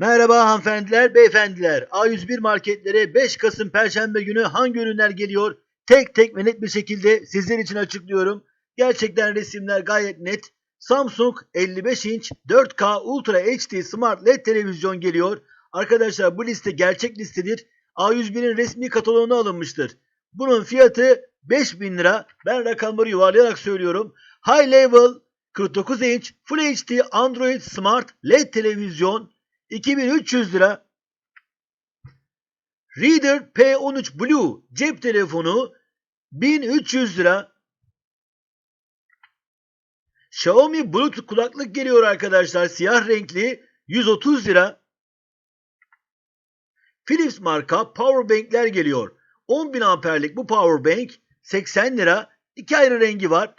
Merhaba hanımefendiler, beyefendiler. A101 marketlere 5 Kasım Perşembe günü hangi ürünler geliyor? Tek tek ve net bir şekilde sizler için açıklıyorum. Gerçekten resimler gayet net. Samsung 55 inç 4K Ultra HD Smart LED televizyon geliyor. Arkadaşlar bu liste gerçek listedir. A101'in resmi kataloğuna alınmıştır. Bunun fiyatı 5000 lira. Ben rakamları yuvarlayarak söylüyorum. High Level 49 inç Full HD Android Smart LED televizyon 2300 lira. Reader P13 Blue cep telefonu 1300 lira. Xiaomi Bluetooth kulaklık geliyor arkadaşlar. Siyah renkli 130 lira. Philips marka powerbankler geliyor. 10.000 amperlik bu powerbank 80 lira. İki ayrı rengi var.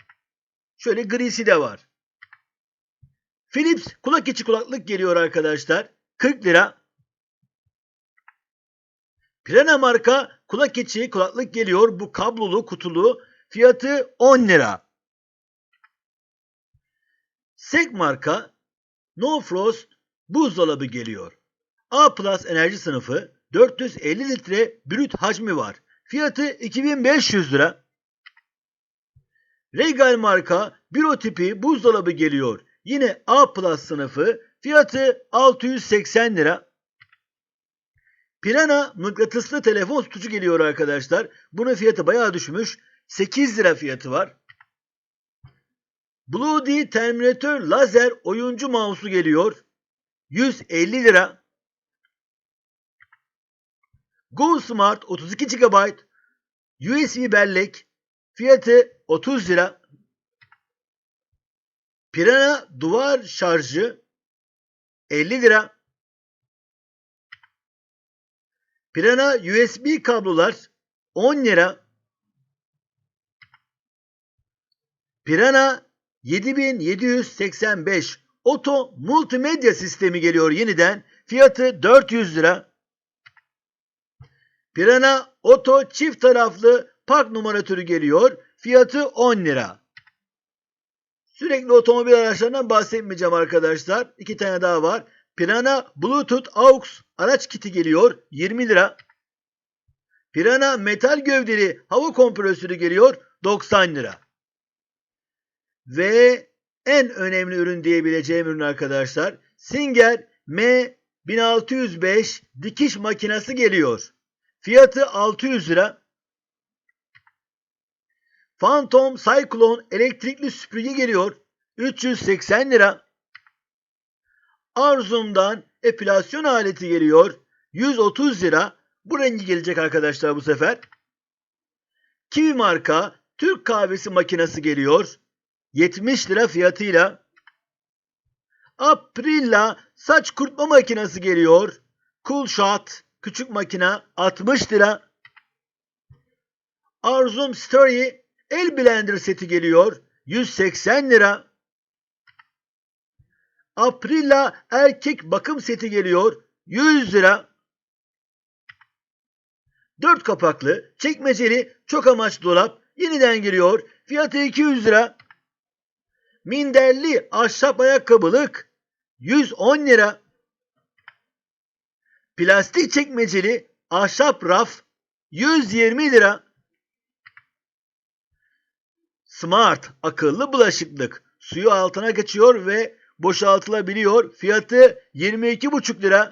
Şöyle grisi de var. Philips kulak içi kulaklık geliyor arkadaşlar. 40 lira. Pirana marka kulak içi kulaklık geliyor. Bu kablolu kutulu. Fiyatı 10 lira. Sek marka No Frost buzdolabı geliyor. A Plus enerji sınıfı 450 litre brüt hacmi var. Fiyatı 2500 lira. Regal marka büro tipi buzdolabı geliyor. Yine A Plus sınıfı fiyatı 680 lira. Pirana mıknatıslı telefon tutucu geliyor arkadaşlar. Bunun fiyatı bayağı düşmüş. 8 lira fiyatı var. Bloody Terminator lazer oyuncu mouse'u geliyor. 150 lira. Go Smart 32 GB USB bellek fiyatı 30 lira. Pirana duvar şarjı 50 lira. Pirana USB kablolar 10 lira. Pirana 7785 Oto multimedya sistemi geliyor yeniden. Fiyatı 400 lira. Pirana Oto çift taraflı park numaratörü geliyor. Fiyatı 10 lira. Sürekli otomobil araçlarından bahsetmeyeceğim arkadaşlar. İki tane daha var. Pirana Bluetooth AUX araç kiti geliyor. 20 lira. Pirana metal gövdeli hava kompresörü geliyor. 90 lira. Ve en önemli ürün diyebileceğim ürün arkadaşlar. Singer M1605 dikiş makinesi geliyor. Fiyatı 600 lira. Phantom Cyclone elektrikli süpürge geliyor. 380 lira. Arzum'dan epilasyon aleti geliyor. 130 lira. Bu rengi gelecek arkadaşlar bu sefer. Kiwi marka Türk kahvesi makinesi geliyor. 70 lira fiyatıyla. Aprilla saç kurutma makinesi geliyor. Cool Shot küçük makina 60 lira. Arzum Story el blender seti geliyor. 180 lira. Aprilla erkek bakım seti geliyor. 100 lira. 4 kapaklı çekmeceli çok amaç dolap yeniden geliyor. Fiyatı 200 lira. Minderli ahşap ayakkabılık 110 lira. Plastik çekmeceli ahşap raf 120 lira. Smart akıllı bulaşıklık suyu altına geçiyor ve boşaltılabiliyor. Fiyatı 22,5 lira.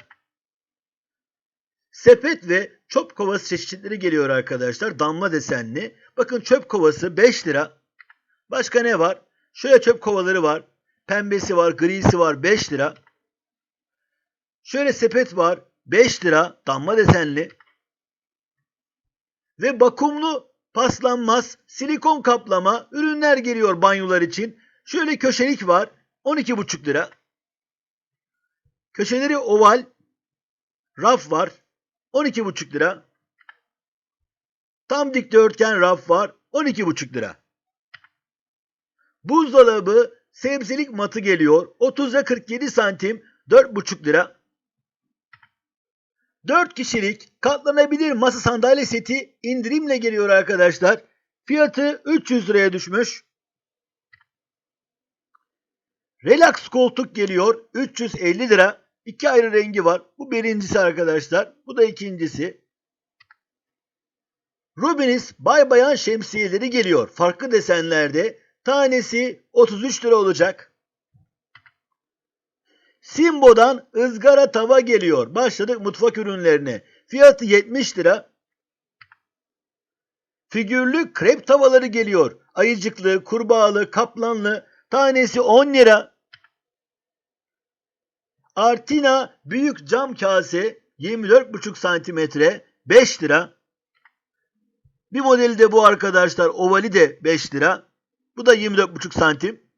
Sepet ve çöp kovası çeşitleri geliyor arkadaşlar. Damla desenli. Bakın çöp kovası 5 lira. Başka ne var? Şöyle çöp kovaları var. Pembesi var, grisi var 5 lira. Şöyle sepet var 5 lira damla desenli. Ve vakumlu paslanmaz silikon kaplama ürünler geliyor banyolar için. Şöyle köşelik var 12,5 lira. Köşeleri oval raf var 12,5 lira. Tam dikdörtgen raf var 12,5 lira. Buzdolabı sebzelik matı geliyor. 30'a 47 santim 4,5 lira. 4 kişilik katlanabilir masa sandalye seti indirimle geliyor arkadaşlar. Fiyatı 300 liraya düşmüş. Relax koltuk geliyor 350 lira. İki ayrı rengi var. Bu birincisi arkadaşlar. Bu da ikincisi. Rubinis bay bayan şemsiyeleri geliyor. Farklı desenlerde. Tanesi 33 lira olacak. Simbo'dan ızgara tava geliyor. Başladık mutfak ürünlerine. Fiyatı 70 lira. Figürlü krep tavaları geliyor. Ayıcıklı, kurbağalı, kaplanlı. Tanesi 10 lira. Artina büyük cam kase 24,5 santimetre 5 lira. Bir modeli de bu arkadaşlar. Ovali de 5 lira. Bu da 24,5 santim.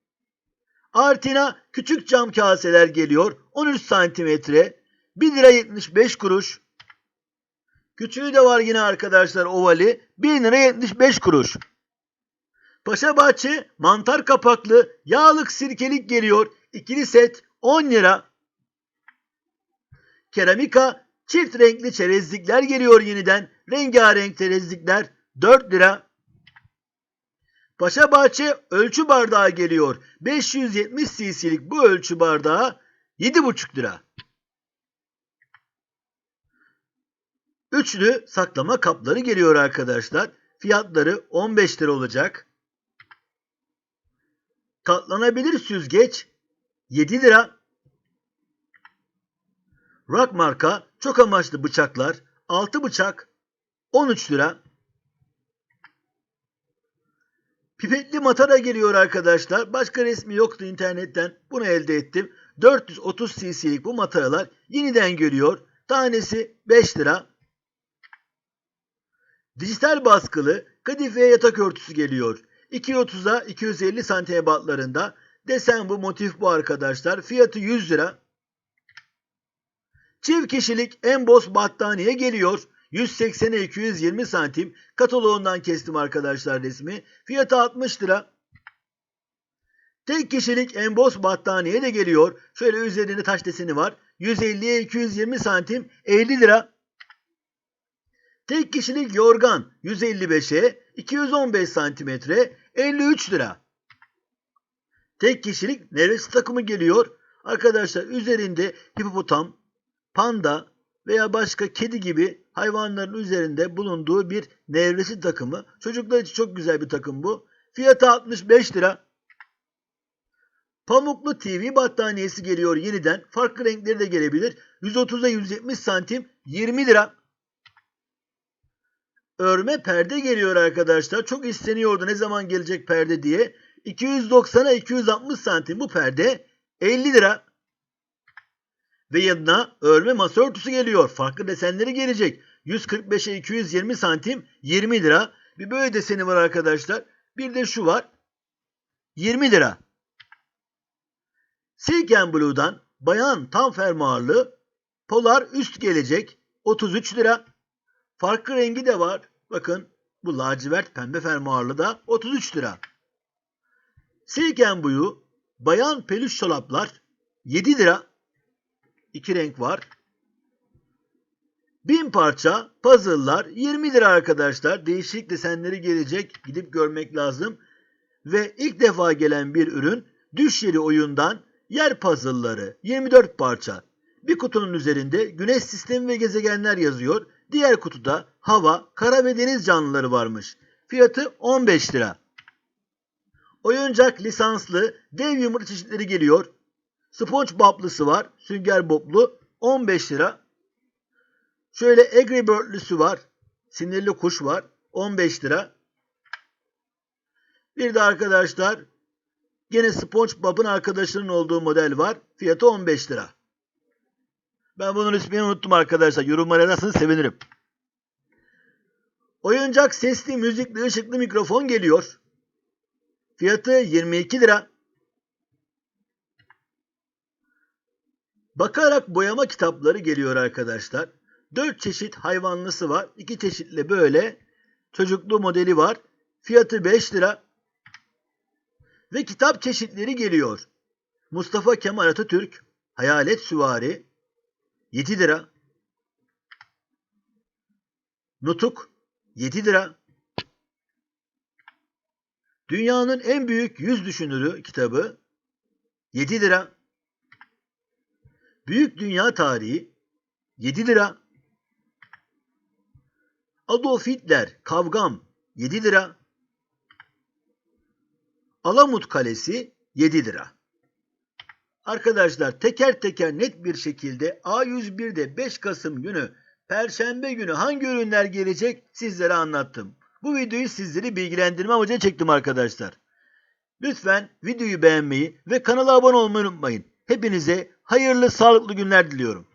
Artina küçük cam kaseler geliyor. 13 santimetre. 1 lira 75 kuruş. Küçüğü de var yine arkadaşlar ovali. 1 lira 75 kuruş. Paşabahçe mantar kapaklı yağlık sirkelik geliyor. İkili set 10 lira. Keramika çift renkli çerezlikler geliyor yeniden. Rengarenk çerezlikler 4 lira. Paşabahçe ölçü bardağı geliyor. 570 cc'lik bu ölçü bardağı 7,5 lira. Üçlü saklama kapları geliyor arkadaşlar. Fiyatları 15 lira olacak. Katlanabilir süzgeç 7 lira. Rock marka çok amaçlı bıçaklar 6 bıçak 13 lira. Pipetli matara geliyor arkadaşlar. Başka resmi yoktu internetten. Bunu elde ettim. 430 cc'lik bu mataralar yeniden geliyor. Tanesi 5 lira. Dijital baskılı kadife yatak örtüsü geliyor. 230'a 250 santim ebatlarında. Desen bu, motif bu arkadaşlar. Fiyatı 100 lira. Çift kişilik emboss battaniye geliyor. 180'e 220 santim. Kataloğundan kestim arkadaşlar resmi. Fiyatı 60 lira. Tek kişilik emboss battaniye de geliyor. Şöyle üzerinde taş deseni var. 150'ye 220 santim 50 lira. Tek kişilik yorgan 155'e 215 santimetre 53 lira. Tek kişilik nevresim takımı geliyor. Arkadaşlar üzerinde hipopotam, panda veya başka kedi gibi hayvanların üzerinde bulunduğu bir nevresi takımı. Çocuklar için çok güzel bir takım bu. Fiyatı 65 lira. Pamuklu TV battaniyesi geliyor yeniden. Farklı renkleri de gelebilir. 130'a 170 santim 20 lira. Örme perde geliyor arkadaşlar. Çok isteniyordu ne zaman gelecek perde diye. 290'a 260 santim bu perde 50 lira. Ve yanına örme masa örtüsü geliyor. Farklı desenleri gelecek. 145'e 220 santim 20 lira. Bir böyle deseni var arkadaşlar. Bir de şu var. 20 lira. Silk and Blue'dan bayan tam fermuarlı polar üst gelecek 33 lira. Farklı rengi de var. Bakın bu lacivert pembe fermuarlı da 33 lira. Silk and Blue bayan peluş çoraplar 7 lira. İki renk var. Bin parça puzzle'lar 20 lira arkadaşlar. Değişik desenleri gelecek. Gidip görmek lazım. Ve ilk defa gelen bir ürün düş yeri oyundan yer puzzle'ları 24 parça. Bir kutunun üzerinde güneş sistemi ve gezegenler yazıyor. Diğer kutuda hava, kara ve deniz canlıları varmış. Fiyatı 15 lira. Oyuncak lisanslı dev yumurta çeşitleri geliyor. Sponge boblusu var. Sünger boblu 15 lira. Şöyle Angry Bird'lüsü var. Sinirli kuş var. 15 lira. Bir de arkadaşlar gene SpongeBob'un arkadaşlarının olduğu model var. Fiyatı 15 lira. Ben bunun ismini unuttum arkadaşlar. Yorumlara yazarsanız sevinirim. Oyuncak sesli, müzikli, ışıklı mikrofon geliyor. Fiyatı 22 lira. Bakarak boyama kitapları geliyor arkadaşlar. 4 çeşit hayvanlısı var. 2 çeşitli böyle çocuklu modeli var. Fiyatı 5 lira. Ve kitap çeşitleri geliyor. Mustafa Kemal Atatürk, Hayalet Süvari 7 lira. Nutuk 7 lira. Dünyanın en büyük yüz düşünürü kitabı 7 lira. Büyük Dünya Tarihi 7 lira. Adolf Hitler Kavgam 7 lira. Alamut Kalesi 7 lira. Arkadaşlar teker teker net bir şekilde A101'de 5 Kasım günü Perşembe günü hangi ürünler gelecek sizlere anlattım. Bu videoyu sizleri bilgilendirme amacıyla çektim arkadaşlar. Lütfen videoyu beğenmeyi ve kanala abone olmayı unutmayın. Hepinize hayırlı sağlıklı günler diliyorum.